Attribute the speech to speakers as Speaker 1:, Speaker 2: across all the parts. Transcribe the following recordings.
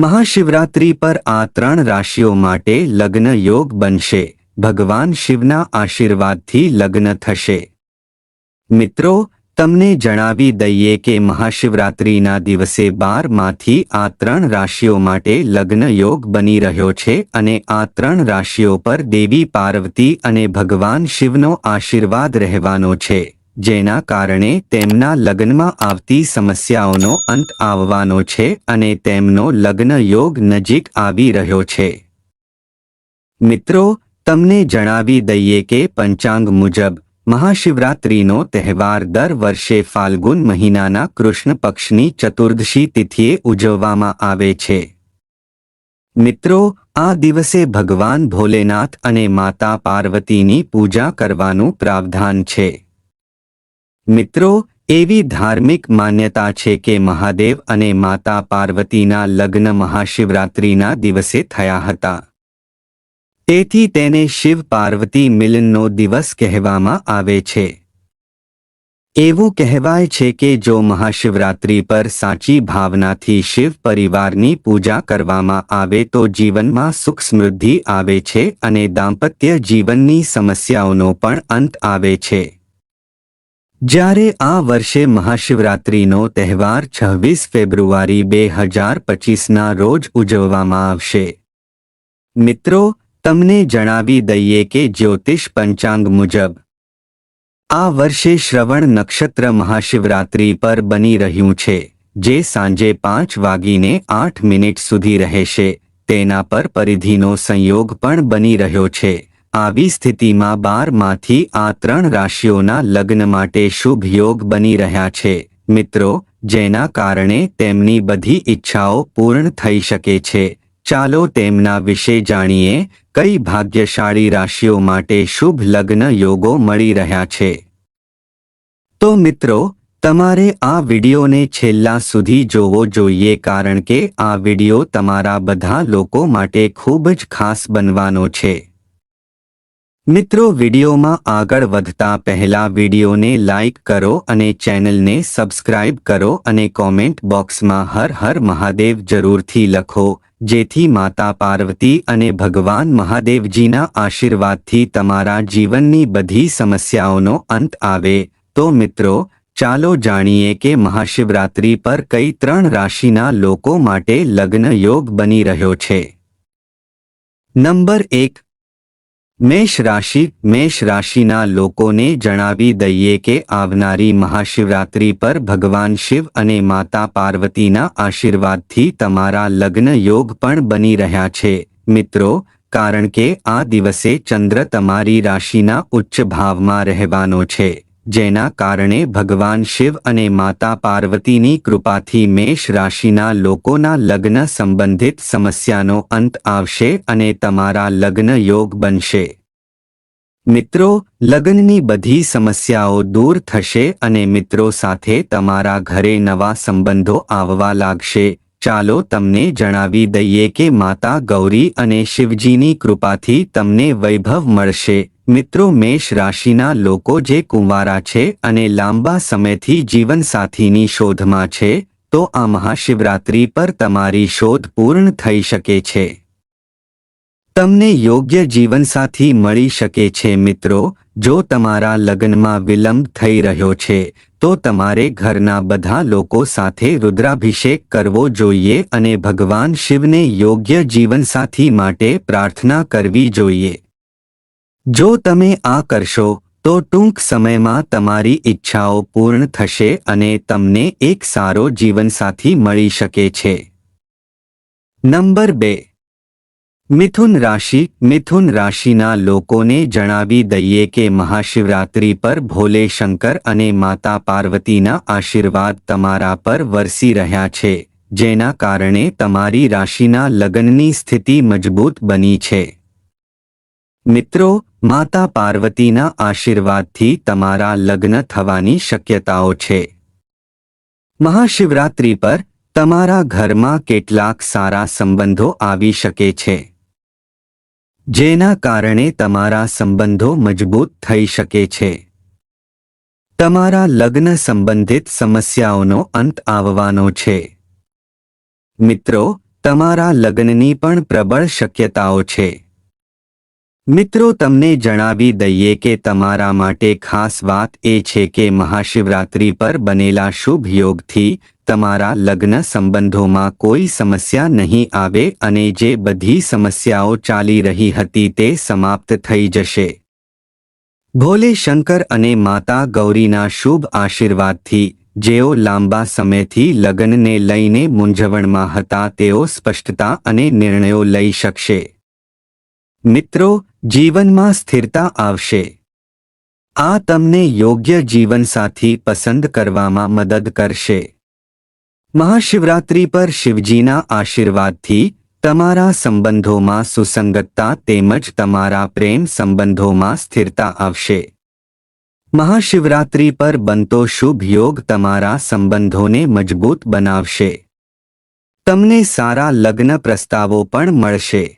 Speaker 1: મહાશિવરાત્રી પર આ ત્રણ રાશિઓ માટે લગ્ન યોગ બનશે. ભગવાન શિવના આશીર્વાદથી લગ્ન થશે. મિત્રો, તમને જણાવી દઈએ કે મહાશિવરાત્રિના દિવસે બારમાંથી આ ત્રણ રાશિઓ માટે લગ્ન યોગ બની રહ્યો છે અને આ ત્રણ રાશિઓ પર દેવી પાર્વતી અને ભગવાન શિવનો આશીર્વાદ રહેવાનો છે. જેના કારણે તેમના લગ્નમાં આવતી સમસ્યાઓનો અંત આવવાનો છે અને તેમનો લગ્ન યોગ નજીક આવી રહ્યો છે. મિત્રો, તમને જણાવી દઈએ કે પંચાંગ મુજબ, મહાશિવરાત્રિનો તહેવાર દર વર્ષે ફાલ્ગુન મહિનાના કૃષ્ણ પક્ષની ચતુર્દશી તિથિએ ઉજવવામાં આવે છે. મિત્રો, આ દિવસે ભગવાન ભોલેનાથ અને માતા પાર્વતીની પૂજા કરવાનું પ્રાવધાન છે. મિત્રો, એવી ધાર્મિક માન્યતા છે કે મહાદેવ અને માતા પાર્વતીના લગ્ન મહાશિવરાત્રિના દિવસે થયા હતા. તેથી તેને શિવ પાર્વતી મિલનનો દિવસ કહેવામાં આવે છે. એવું કહેવાય છે કે જો મહાશિવરાત્રિ પર સાચી ભાવનાથી શિવ પરિવારની પૂજા કરવામાં આવે તો જીવનમાં સુખ સમૃદ્ધિ આવે છે અને દાંપત્ય જીવનની સમસ્યાઓનો પણ અંત આવે છે. જ્યારે આ વર્ષે મહાશિવરાત્રિનો તહેવાર છવ્વીસ ફેબ્રુઆરી બે હજાર પચીસના રોજ ઉજવવામાં આવશે. મિત્રો, તમને જણાવી દઈએ કે જ્યોતિષ પંચાંગ મુજબ, આ વર્ષે શ્રવણ નક્ષત્ર મહાશિવરાત્રિ પર બની રહ્યું છે, જે સાંજે પાંચ વાગીને આઠ મિનિટ સુધી રહેશે. તેના પર પરિધિનો સંયોગ પણ બની રહ્યો છે. આવી સ્થિતિમાં બારમાંથી આ ત્રણ રાશિઓના લગ્ન માટે શુભ યોગ બની રહ્યા છે. મિત્રો, જેના કારણે તેમની બધી ઈચ્છાઓ પૂર્ણ થઈ શકે છે. ચાલો તેમના વિશે જાણીએ કઈ ભાગ્યશાળી રાશિઓ માટે શુભ લગ્ન યોગો મળી રહ્યા છે. તો મિત્રો, તમારે આ વિડિયોને છેલ્લા સુધી જોવો જોઈએ કારણ કે આ વિડિયો તમારા બધા લોકો માટે ખૂબ જ ખાસ બનવાનો છે. મિત્રો, વિડીયોમાં આગળ વધતા પહેલા વિડીયોને લાઇક કરો અને ચેનલને સબસ્ક્રાઇબ કરો અને કોમેન્ટ બોક્સમાં હર હર મહાદેવ જરૂરથી લખો. જેથી માતા પાર્વતી અને ભગવાન મહાદેવજીના આશીર્વાદથી તમારા જીવનની બધી સમસ્યાઓનો અંત આવે. તો મિત્રો, ચાલો જાણીએ કે મહાશિવરાત્રિ પર કઈ ત્રણ રાશિના લોકો માટે લગ્ન યોગ બની રહ્યો છે. નંબર એક મેષ રાશિ, મેષ રાશિના લોકોને જણાવી દઈએ કે આવનારી મહાશિવરાત્રિ પર ભગવાન શિવ અને માતા પાર્વતીના આશીર્વાદથી તમારા લગ્ન યોગ પણ બની રહ્યા છે. મિત્રો, કારણ કે આ દિવસે ચંદ્ર તમારી રાશિના ઉચ્ચ ભાવમાં રહેવાનો છે. જેના કારણે ભગવાન શિવ અને માતા પાર્વતીની કૃપાથી મેષ રાશિના લોકોના લગ્ન સંબંધિત સમસ્યાનો અંત આવશે અને તમારા લગ્ન યોગ બનશે. મિત્રો, લગ્નની બધી સમસ્યાઓ દૂર થશે અને મિત્રો સાથે તમારા ઘરે નવા સંબંધો આવવા લાગશે. ચાલો તમને જણાવી દઈએ કે માતા ગૌરી અને શિવજીની કૃપાથી તમને વૈભવ મળશે. મિત્રો મેષ રાશિના લોકો જે કુંવારા છે અને લાંબા સમયથી જીવનસાથીની શોધમાં છે, તો આ મહાશિવરાત્રિ પર તમારી શોધ પૂર્ણ થઈ શકે છે. તમને યોગ્ય જીવનસાથી મળી શકે છે મિત્રો, જો તમારા લગ્નમાં વિલંબ થઈ રહ્યો છે, તો તમારે ઘરના બધા લોકો સાથે રુદ્રાભિષેક કરવો જોઈએ અને ભગવાન શિવને યોગ્ય જીવનસાથી માટે પ્રાર્થના કરવી જોઈએ. જો તમે આ કરશો, તો ટૂંક સમયમાં તમારી ઈચ્છાઓ પૂર્ણ થશે અને તમને એક સારો જીવનસાથી મળી શકે છે. નંબર બે. મિથુન રાશિ. મિથુન રાશિના લોકોને જણાવી દઈએ કે મહાશિવરાત્રિ પર ભોલે શંકર અને માતા પાર્વતીના આશીર્વાદ તમારા પર વરસી રહ્યા છે, જેના કારણે તમારી રાશિના લગ્નની સ્થિતિ મજબૂત બની છે. મિત્રો માતા પાર્વતીના આશીર્વાદથી તમારા લગ્ન થવાની શક્યતાઓ છે. મહાશિવરાત્રિ પર તમારા ઘરમાં કેટલાક સારા સંબંધો આવી શકે છે. જેના કારણે તમારા સંબંધો મજબૂત થઈ શકે છે. તમારા લગ્ન સંબંધિત સમસ્યાઓનો અંત આવવાનો છે. મિત્રો, તમારા લગ્નની પણ પ્રબળ શક્યતાઓ છે. મિત્રો, તમને જણાવી દઈએ કે તમારા માટે ખાસ વાત એ છે કે મહાશિવરાત્રિ પર બનેલા શુભ યોગથી તમારા લગ્ન સંબંધોમાં કોઈ સમસ્યા નહીં આવે અને જે બધી સમસ્યાઓ ચાલી રહી હતી તે સમાપ્ત થઈ જશે. ભોલે શંકર અને માતા ગૌરીના શુભ આશીર્વાદથી જેઓ લાંબા સમયથી લગ્નને લઈને મૂંઝવણમાં હતા તેઓ સ્પષ્ટતા અને નિર્ણયો લઈ શકશે. મિત્રો જીવનમાં સ્થિરતા આવશે. આ તમને યોગ્ય જીવનસાથી પસંદ કરવામાં મદદ કરશે. મહાશિવરાત્રિ પર શિવજીના આશીર્વાદથી તમારા સંબંધોમાં સુસંગતતા તેમજ તમારા પ્રેમ સંબંધોમાં સ્થિરતા આવશે. મહાશિવરાત્રિ પર બનતો શુભ યોગ તમારા સંબંધોને મજબૂત બનાવશે. તમને સારા લગ્ન પ્રસ્તાવો પણ મળશે.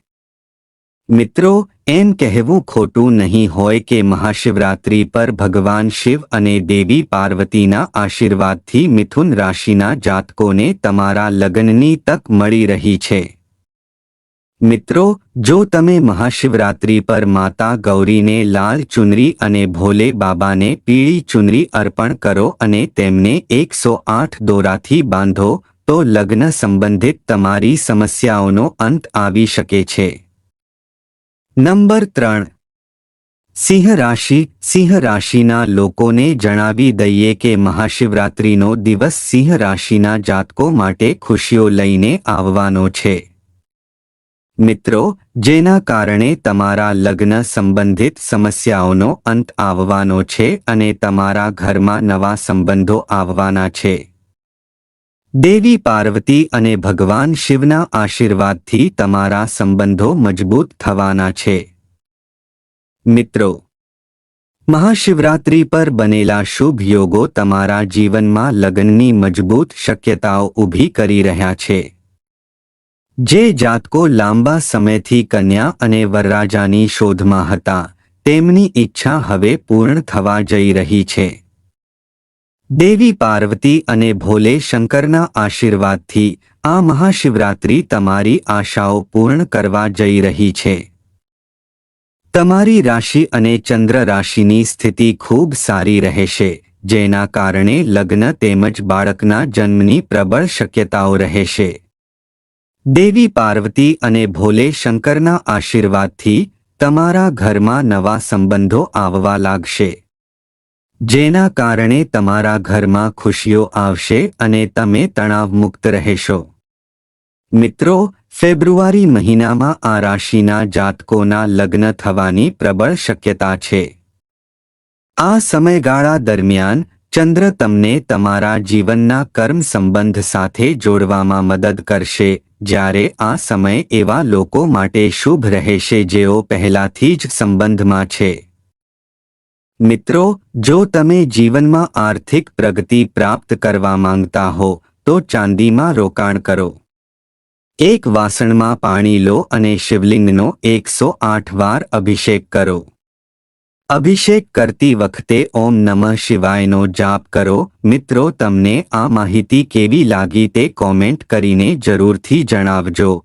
Speaker 1: મિત્રો એમ કહેવું ખોટું નહીં હોય કે મહાશિવરાત્રિ પર ભગવાન શિવ અને દેવી પાર્વતીના આશીર્વાદથી મિથુન રાશિના જાતકોને તમારા લગ્નની તક મળી રહી છે. મિત્રો, જો તમે મહાશિવરાત્રિ પર માતા ગૌરીને લાલ ચુનરી અને ભોલે બાબાને પીળી ચુનરી અર્પણ કરો અને તેમને એકસો આઠ દોરાથી બાંધો, તો લગ્ન સંબંધિત તમારી સમસ્યાઓનો અંત આવી શકે છે. નંબર ત્રણ. સિંહ રાશિ, સિંહ રાશિના લોકોને જણાવી દઈએ કે મહાશિવરાત્રિનો દિવસ સિંહ રાશિના જાતકો માટે ખુશીઓ લઈને આવવાનો છે. મિત્રો, જેના કારણે તમારા લગ્ન સંબંધિત સમસ્યાઓનો અંત આવવાનો છે અને તમારા ઘરમાં નવા સંબંધો આવવાના છે. દેવી પાર્વતી અને ભગવાન શિવના આશીર્વાદથી તમારા સંબંધો મજબૂત થવાના છે. મિત્રો, મહાશિવરાત્રિ પર બનેલા શુભ યોગો તમારા જીવનમાં લગ્નની મજબૂત શક્યતાઓ ઊભી કરી રહ્યા છે. જે જાતકો લાંબા સમયથી કન્યા અને વરરાજાની શોધમાં હતા, તેમની ઈચ્છા હવે પૂર્ણ થવા જઈ રહી છે. દેવી પાર્વતી અને ભોલે શંકરના આશીર્વાદથી આ મહાશિવરાત્રિ તમારી આશાઓ પૂર્ણ કરવા જઈ રહી છે. તમારી રાશિ અને ચંદ્ર રાશિની સ્થિતિ ખૂબ સારી રહેશે, જેના કારણે લગ્ન તેમજ બાળકના જન્મની પ્રબળ શક્યતાઓ રહેશે. દેવી પાર્વતી અને ભોલે શંકરના આશીર્વાદથી તમારા ઘરમાં નવા સંબંધો આવવા લાગશે. જેના કારણે તમારા ઘરમાં ખુશીઓ આવશે અને તમે તણાવમુક્ત રહેશો. મિત્રો, ફેબ્રુઆરી મહિનામાં આ રાશિના જાતકોના લગ્ન થવાની પ્રબળ શક્યતા છે. આ સમયગાળા દરમિયાન ચંદ્ર તમને તમારા જીવનના કર્મ સંબંધ સાથે જોડવામાં મદદ કરશે, જ્યારે આ સમય એવા લોકો માટે શુભ રહેશે જેઓ પહેલાથી જ સંબંધમાં છે. મિત્રો, જો તમે જીવનમાં આર્થિક પ્રગતિ પ્રાપ્ત કરવા માંગતા હો, તો ચાંદીમાં રોકાણ કરો. એક વાસણમાં પાણી લો અને શિવલિંગનો એકસો આઠ વાર અભિષેક કરો. અભિષેક કરતી વખતે ઓમ નમઃ શિવાયનો જાપ કરો. મિત્રો, તમને આ માહિતી કેવી લાગી તે કોમેન્ટ કરીને જરૂરથી જણાવજો.